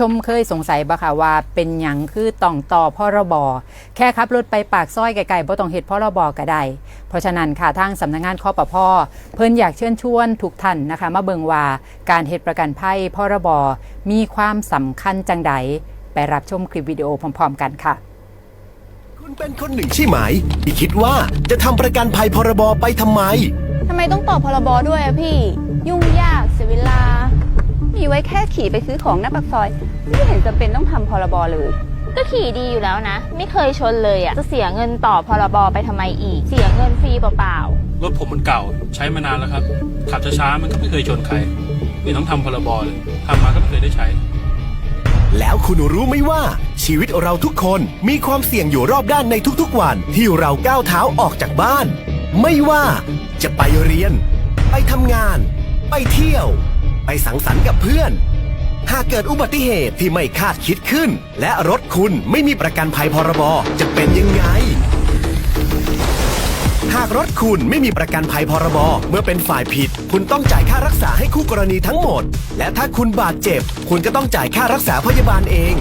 ชมเคยสงสัยบ่ค่ะว่าเป็นหยังคือต้องต่อพรบแค่ขับรถไปปากซอยไกลๆบ่ต้องเฮ็ดพรบก็ได้เพราะฉะนั้นค่ะทางสำนักงานคอปพเพิ่นอยากเชิญชวนทุกท่านนะคะ มาเบิ่งว่าการเฮ็ดประกันภัยพรบมีความสำคัญจังใดไปรับชมคลิปวิดีโอพร้อม ๆ กันค่ะคุณเป็นคนหนึ่งใช่ไหมที่คิดว่าจะทำประกันภัยพรบไปทำไมทำไมต้องต่อพรบด้วยอะพี่ ยุ่งยากเสียเวลามีไว้แค่ ขี่ไปซื้อของหน้าปากซอย ไม่เห็นจำเป็นต้องทำพรบเลย ก็ขี่ดีอยู่แล้วนะ ไม่เคยชนเลยอะ่ะจะเสียเงินต่อพรบไปทำไมอีก เสียเงินฟรีเปล่ารถผมมันเก่าใช้มานานแล้วครับ ขับช้าๆมันก็ไม่เคยชนใครไม่ต้องทำพรบเลยทำมาก็ไม่เคยได้ใช้ แล้วคุณรู้ไหมว่า ชีวิตเราทุกคนมีความเสี่ยงอยู่รอบด้านในทุกๆวันที่เราก้าวเท้าออกจากบ้าน ไม่ว่าจะไปเรียน ไปทำงาน ไปเที่ยว ไปสังสรรค์กับเพื่อน หากเกิดอุบัติเหตุที่ไม่คาดคิดขึ้น และรถคุณไม่มีประกันภัยพรบจะเป็นยังไง หากรถคุณไม่มีประกันภัยพรบเมื่อเป็นฝ่ายผิด คุณต้องจ่ายค่ารักษาให้คู่กรณีทั้งหมด และถ้าคุณบาดเจ็บ คุณก็ต้องจ่ายค่ารักษาพยาบาลเอง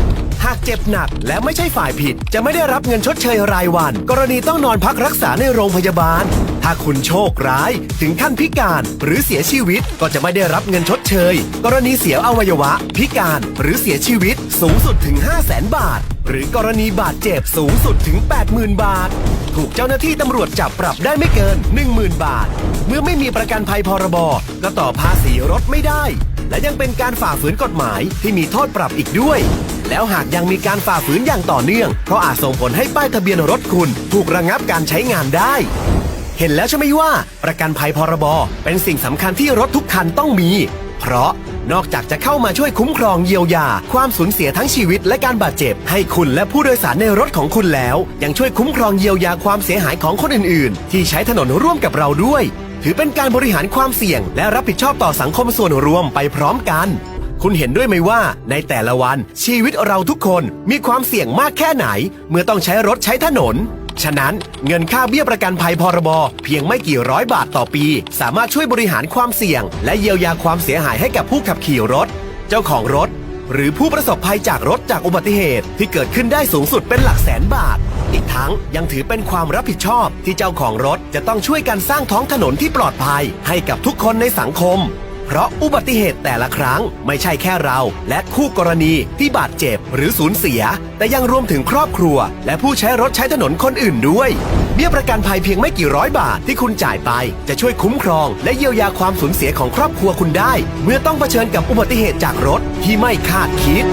หากเจ็บหนักและไม่ใช่ฝ่ายผิด จะไม่ได้รับเงินชดเชยรายวัน กรณีต้องนอนพักรักษาในโรงพยาบาล ถ้าคุณโชคร้าย ถึงขั้นพิการหรือเสียชีวิตก็จะไม่ได้รับเงินชด ชย กรณีเสียอวัยวะ พิการหรือเสียชีวิตสูงสุดถึง 5 0 0แสนบาท หรือกรณีบาดเจ็บสูงสุดถึง 80,000 บาท ถูกเจ้าหน้าที่ตำรวจจับปรับได้ไม่เกิน 10,000 บาท เมื่อไม่มีประกันภัยพรบก็ต่อภาษีรถไม่ได้ และยังเป็นการฝ่าฝืนกฎหมายที่มีโทษปรับอีกด้วย แล้วหากยังมีการฝ่าฝืนอย่างต่อเนื่องก็อาจส่งผลให้ป้ายทะเบียนรถคุณ ถูกระงับการใช้งานได้เห็นแล้วใช่ไหมว่า ประกันภัยพรบ เป็นสิ่งสำคัญที่รถทุกคันต้องมี เพราะนอกจากจะเข้ามาช่วยคุ้มครองเยียวยา ความสูญเสียทั้งชีวิตและการบาดเจ็บ ให้คุณและผู้โดยสารในรถของคุณแล้ว ยังช่วยคุ้มครองเยียวยาความเสียหายของคนอื่น ๆ ที่ใช้ถนนร่วมกับเราด้วย ถือเป็นการบริหารความเสี่ยง และรับผิดชอบต่อสังคมส่วนรวมไปพร้อมกัน คุณเห็นด้วยไหมว่าในแต่ละวันชีวิตเราทุกคนมีความเสี่ยงมากแค่ไหน เมื่อต้องใช้รถใช้ถนน ฉะนั้นเงินค่าเบี้ยประกันภัยพรบเพียงไม่กี่ร้อยบาทต่อปี สามารถช่วยบริหารความเสี่ยง และเยียวยาความเสียหายให้กับผู้ขับขี่รถ เจ้าของรถ หรือผู้ประสบภัยจากรถจากอุบัติเหตุ ที่เกิดขึ้นได้สูงสุดเป็นหลักแสนบาท อีกทั้งยังถือเป็นความรับผิดชอบ ที่เจ้าของรถจะต้องช่วยกันสร้างท้องถนนที่ปลอดภัย ให้กับทุกคนในสังคม เพราะอุบัติเหตุแต่ละครั้งไม่ใช่แค่เราและคู่กรณีที่บาดเจ็บหรือสูญเสีย แต่ยังรวมถึงครอบครัว และผู้ใช้รถใช้ถนนคนอื่นด้วยเบี้ยประกันภัยเพียงไม่กี่ร้อยบาทที่คุณจ่ายไป จะช่วยคุ้มครอง และเยียวยาความสูญเสียของครอบครัวคุณได้ เมื่อต้องเผชิญกับอุบัติเหตุจากรถที่ไม่คาดคิด